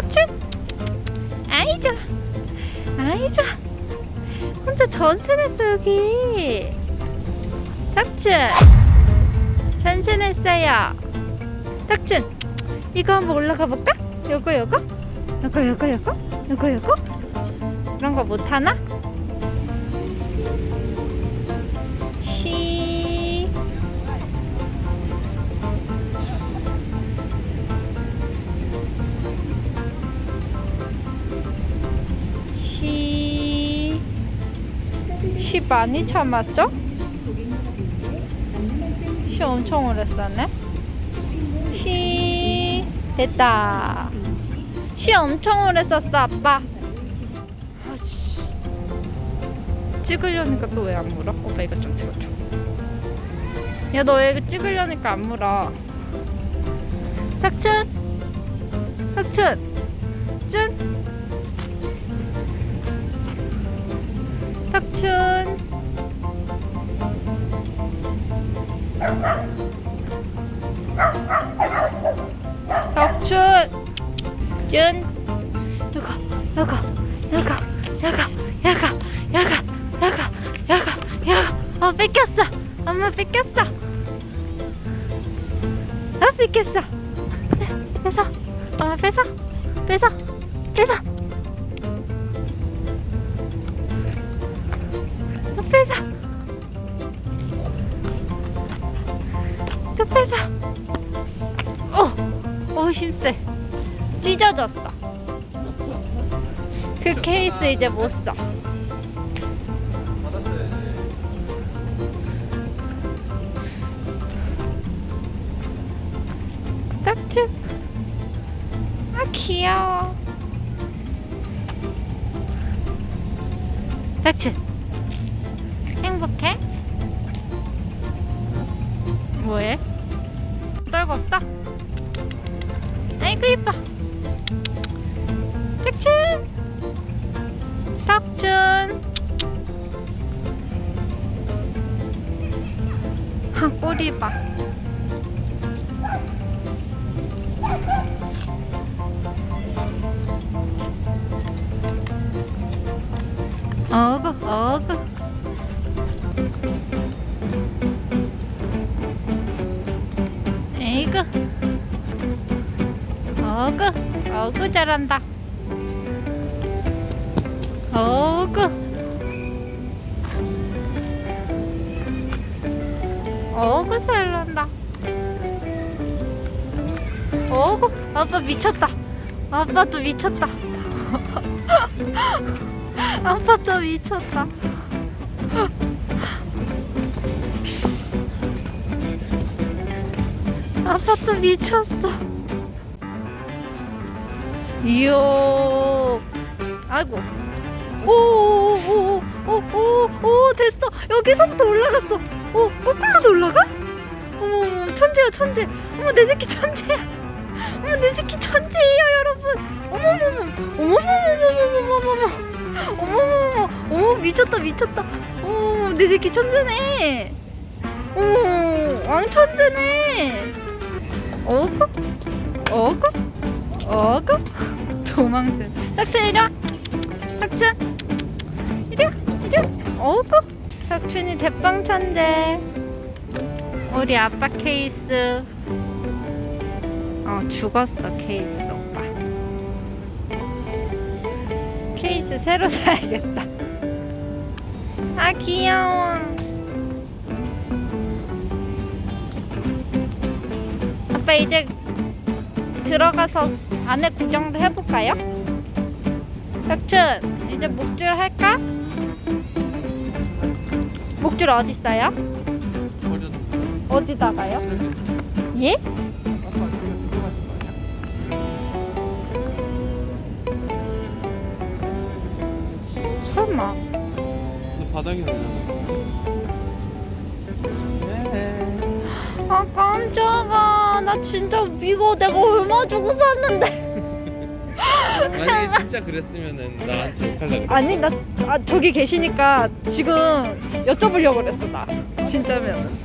탁춘 아이 좋아. 아이 좋아. 혼자 전세냈어 여기. 탁춘 전세냈어요. 탁춘 이거 한번 올라가 볼까? 요거 요거? 요거 요거 요거? 요거 요거? 그런 거 못하나? 시 많이 참았죠? 시 엄청 오래 썼네. 시... 됐다. 시 엄청 오래 썼어 아빠. 찍으려니까 또 왜 안 물어? 오빠 이거 좀 찍어줘. 야너 이거 찍으려니까 안 물어. 탁춘? 탁춘. 춘 탁춘. 탁춘. 준 야가 야가 야가 야가 야가 야가 야가 야가 야가. 어 뺏겼어. 엄마 뺏겼어. 아 뺏겼어. 뺏어. 엄마 뺏어. 뺏어. 뺏어 어, 어 힘세 찢어졌어 그 케이스 이제 못 써. 딱지. 아 귀여워. 딱지. 행복해? 뭐해? 떨궜어? 아이고 이뻐. 탁춘. 탁춘. 아 꼬리 봐. 어구 어구. 에이구 어구 어구 잘한다. 어구. 어구 잘난다. 어구 아빠 미쳤다. 아빠도 미쳤다. 아빠도 미쳤다. 아빠도 미쳤어 이야 아이고 오오오 오 오 오 됐어 여기서부터 올라갔어 오 거꾸로도 올라가? 어머 천재야 천재 어머 내 새끼 천재야 어머 내 새끼 천재예요 여러분 어머머머 어머머머머머머머머 어머머머 어머 미쳤다 미쳤다 어머 내 새끼 천재네 어머 왕천재네 어구 어구 어구? 도망쳐. 닥쳐 이리 와. 탁춘. 이리 와 이리 와. 어구? 탁춘이 대빵 천재. 우리 아빠 케이스. 어 죽었어 케이스 오빠. 케이스 새로 사야겠다. 아 귀여워. 아빠 이제 들어가서 안에 구경도 해볼까요? 혁춘 이제 목줄 할까? 목줄 어디 있어요? 어디다가요? 예? 설마 바닥에 나 진짜 이거 내가 얼마 주고 샀는데. 만약에 진짜 그랬으면은 나한테 욕할라 그래. 아니 나 아, 저기 계시니까 지금 여쭤보려고 그랬어 나. 진짜면